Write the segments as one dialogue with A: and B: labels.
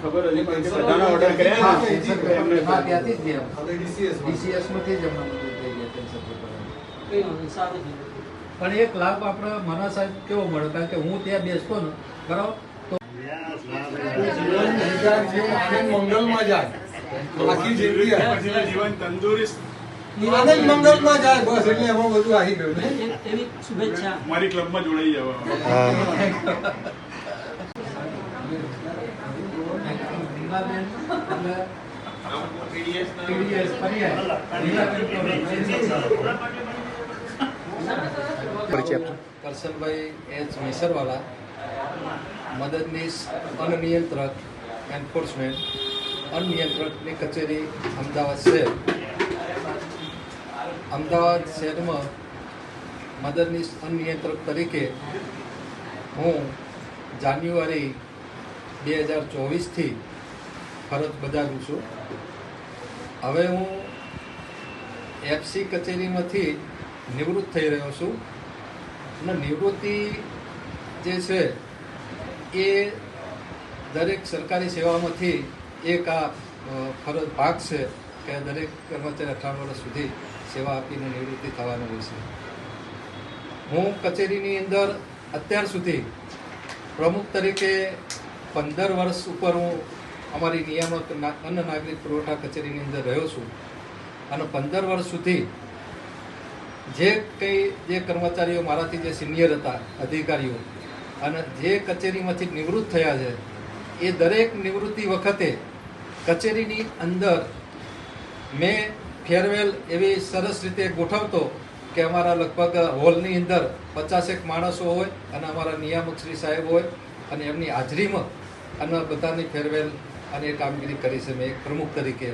A: ખબર હતી બધાના ઓર્ડર કર્યા ને
B: ત્યાંથી જ ગયા
C: ડીસીએસ. DCS
B: માંથી જ થઈ ગયા. પણ એક લાભ આપણે મના સાહેબ કેવો મળે કારણ કે હું ત્યાં બેસતો ને, બરાબર
C: મંગલમાં જાય. આખી જિંદગી
A: જીવન તંદુરસ્ત.
C: આનંદ મંગલમાં જાય બસ એટલે એમાં બધું આવી ગયું
D: એવી શુભેચ્છા
A: મારી ક્લબમાં જોડાઈ જવા
B: કરશનભાઈ એચ મિસરવાલા મદદનીશ, અનિયંત્રક એન્ફોર્સમેન્ટ અનિયંત્રકની કચેરી અમદાવાદ શહેર. અમદાવાદ શહેરમાં મદદનીશ, અનિયંત્રક તરીકે હું જાન્યુઆરી બે હજાર ચોવીસથી ફરજ બજાવું છું. હવે હું એફસી કચેરીમાંથી નિવૃત્ત થઈ રહ્યો છું. અને નિવૃત્તિ જે છે એ દરેક સરકારી સેવામાંથી એક આ ફરજ ભાગ છે કે દરેક કર્મચારી અઠાવન વર્ષ સુધી સેવા આપીને નિવૃત્તિ થવાનું હોય છે. હું કચેરીની અંદર અત્યાર સુધી પ્રમુખ તરીકે પંદર વર્ષ ઉપર હું અમારી નિયામક અન્ન નાગરિક પુરવઠા કચેરીની અંદર રહ્યો છું અને પંદર વર્ષ સુધી જે કંઈ જે કર્મચારીઓ મારાથી જે સિનિયર હતા, અધિકારીઓ અને જે કચેરીમાંથી નિવૃત્ત થયા છે, એ દરેક નિવૃત્તિ વખતે કચેરીની અંદર મેં ફેરવેલ એવી સરસ રીતે ગોઠવતો કે અમારા લગભગ હોલની અંદર પચાસેક માણસો હોય અને અમારા નિયામક શ્રી સાહેબ હોય અને એમની હાજરીમાં અને બધાની ફેરવેલ અને એ કામગીરી કરી છે, મેં એક પ્રમુખ તરીકે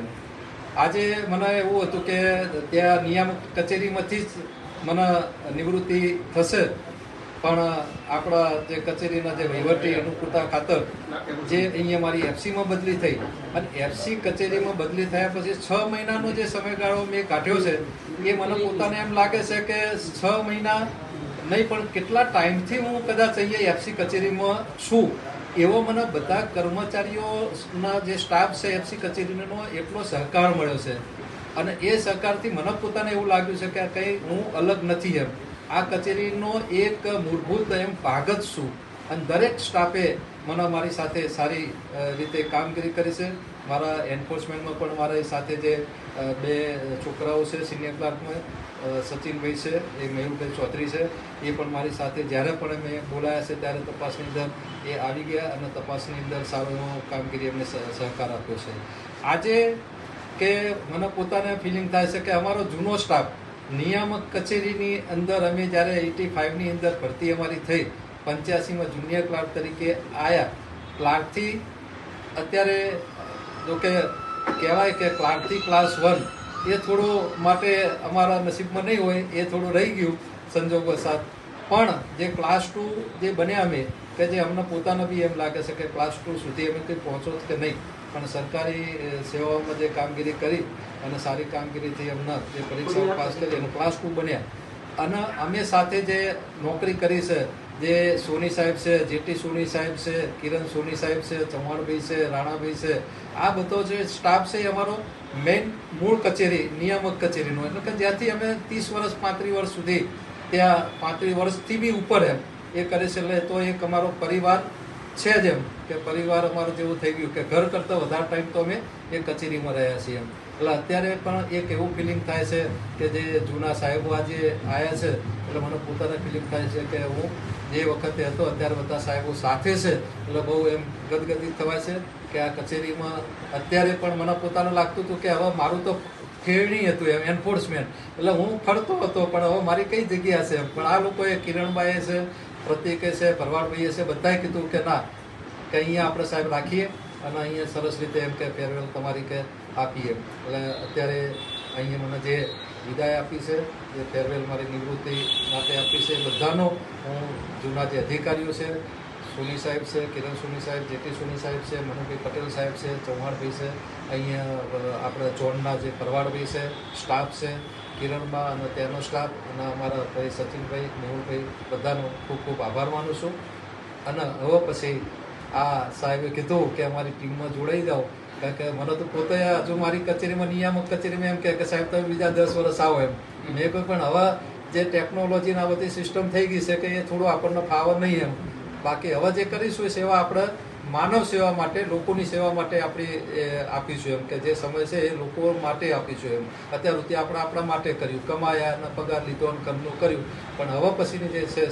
B: આજે મને એવું હતું કે ત્યાં નિયામક કચેરીમાંથી જ મને નિવૃત્તિ થશે પણ આપણા જે કચેરીના જે વહીવટી અનુકૂળતા ખાતર જે અહીંયા મારી એફસીમાં બદલી થઈ અને એફસી કચેરીમાં બદલી થયા પછી છ મહિનાનો જે સમયગાળો મેં કાઢ્યો છે, એ મને પોતાને એમ લાગે છે કે છ મહિના નહીં, પણ કેટલા ટાઈમથી હું કદાચ અહીંયા એફસી કચેરીમાં છું? એવો મને બધા કર્મચારીઓના જે સ્ટાફ છે એફસી કચેરીનો એટલો સહકાર મળ્યો છે. અને એ સહકારથી મને પોતાને એવું લાગ્યું છે કે કંઈ હું અલગ નથી એમ. આ કચેરીનો એક મૂળભૂત એમ ભાગ જ છું અને દરેક સ્ટાફે મને મારી સાથે સારી રીતે કામગીરી કરી છે. મારા એન્ફોર્સમેન્ટમાં પણ મારી સાથે જે બે છોકરાઓ છે સિનિયર ક્લાર્કમાં સચિનભાઈ છે, એ મેહુલભાઈ ચૌધરી છે, એ પણ મારી સાથે જ્યારે પણ મેં બોલાયા છે ત્યારે તપાસની અંદર એ આવી ગયા અને તપાસની અંદર સારો એવો કામગીરી એમને સહ- સહકાર આપ્યો છે. આજે કે મને પોતાને ફિલિંગ થાય છે કે અમારો જૂનો સ્ટાફ નિયામક કચેરીની અંદર અમે જ્યારે એટી ફાઇવની અંદર ભરતી અમારી થઈ, પંચ્યાસીમાં જુનિયર ક્લાર્ક તરીકે આવ્યા ક્લાર્કથી અત્યારે જોકે કહેવાય કે ક્લાર્કથી ક્લાસ વન એ થોડું માટે અમારા નસીબમાં નહીં હોય, એ થોડું રહી ગયું સંજોગો સાથ. પણ જે ક્લાસ ટુ જે બન્યા અમે, કે જે અમને પોતાને બી એમ લાગે છે કે ક્લાસ ટુ સુધી અમે કંઈ પહોંચો કે નહીં પણ સરકારી સેવાઓમાં જે કામગીરી કરી અને સારી કામગીરીથી અમને જે પરીક્ષાઓ પાસ કરી એનું ક્લાસ ટુ બન્યા. અને અમે સાથે જે નોકરી કરી છે જે સોની સાહેબ છે જેટી સોની સાહેબ છે કિરણ સોની સાહેબ છે ચૌહાણભાઈ છે રાણાભાઈ છે આ બધો જે સ્ટાફ છે એ અમારો મેઇન મૂળ કચેરી નિયામક કચેરીનો. એટલે કે જ્યાંથી અમે ત્રીસ વર્ષ પાંત્રીસ વર્ષ સુધી ત્યાં પાંત્રીસ વર્ષથી બી ઉપર એમ એ કરે છે. એટલે તો એક અમારો પરિવાર છે જ એમ કે પરિવાર અમારું જેવું થઈ ગયું કે ઘર કરતાં વધારે ટાઈમ તો અમે એ કચેરીમાં રહ્યા છીએ એમ. એટલે અત્યારે પણ એક એવું ફિલિંગ થાય છે કે જે જૂના સાહેબો આજે આવ્યા છે, એટલે મને પોતાને ફિલિંગ થાય છે કે હું જે વખતે હતો અત્યારે બધા સાહેબો સાથે છે, એટલે બહુ એમ ગદગદિત થવાય છે કે આ કચેરીમાં અત્યારે પણ મને પોતાને લાગતું હતું કે હવે મારું તો ખેરણી હતું એમ એન્ફોર્સમેન્ટ એટલે હું ફરતો હતો, પણ હવે મારી કઈ જગ્યા છે પણ આ લોકોએ કિરણભાઈએ છે, પ્રતિકે છે, ભરવાડભાઈએ છે, બધાએ કીધું કે ના, કે અહીંયા આપણે સાહેબ રાખીએ અને અહીંયા સરસ રીતે એમ કે ફેરવેલ તમારી કે આપીએ એટલે અત્યારે અહીંયા મને જે વિદાય આપી છે જે ફેરવેલ મારી નિવૃત્તિ માટે આપી છે. બધાનો હું જૂના જે અધિકારીઓ છે સોની સાહેબ છે, કિરણ સોની સાહેબ જેટી સોની સાહેબ છે મનુભાઈ પટેલ સાહેબ છે ચૌહાણભાઈ છે, અહીંયા આપણે જોનના જે પરવાડભાઈ છે, સ્ટાફ છે, કિરણબા અને તેનો સ્ટાફ અને અમારા ભાઈ સચિનભાઈ, મેહુલભાઈ, બધાનો ખૂબ ખૂબ આભાર માનું છું. અને હવે પછી આ સાહેબે કીધું કે અમારી ટીમમાં જોડાઈ જાઓ. કારણ કે મને તો પોતે હજુ મારી કચેરીમાં, નિયામક કચેરીમાં એમ કે સાહેબ, તમે બીજા દસ વર્ષ આવો એમ. મેં કોઈ પણ હવે જે ટેકનોલોજીના બધી સિસ્ટમ થઈ ગઈ છે કે એ થોડું આપણને ફાવર નહીં એમ. બાકી હવે જે કરીશું એ સેવા આપણે માનવ સેવા માટે, લોકોની સેવા માટે આપણી આપીશું એમ કે જે સમય છે એ લોકો માટે આપીશું એમ. અત્યાર સુધી આપણે આપણા માટે કર્યું. કમાયા પગાર લીધો અને કર્યું. પણ હવે પછીની જે છે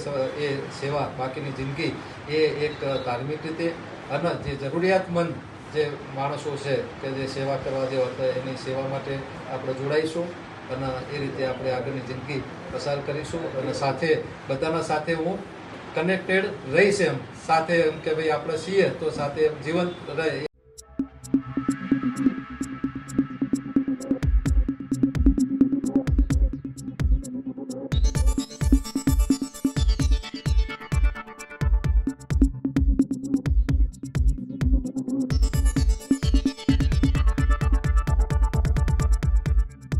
B: એ સેવા, બાકીની જિંદગી, એ એક ધાર્મિક રીતે અને જે જરૂરિયાતમંદ જે માણસો છે કે જે સેવા કરવા જેવા હતા, એની સેવા માટે આપણે જોડાઈશું અને એ રીતે આપણે આગળની જિંદગી પસાર કરીશું. અને સાથે બધાના સાથે હું કનેક્ટેડ રહીશ એમ. સાથે એમ કે ભાઈ આપણે છીએ તો સાથે જીવંત રહે.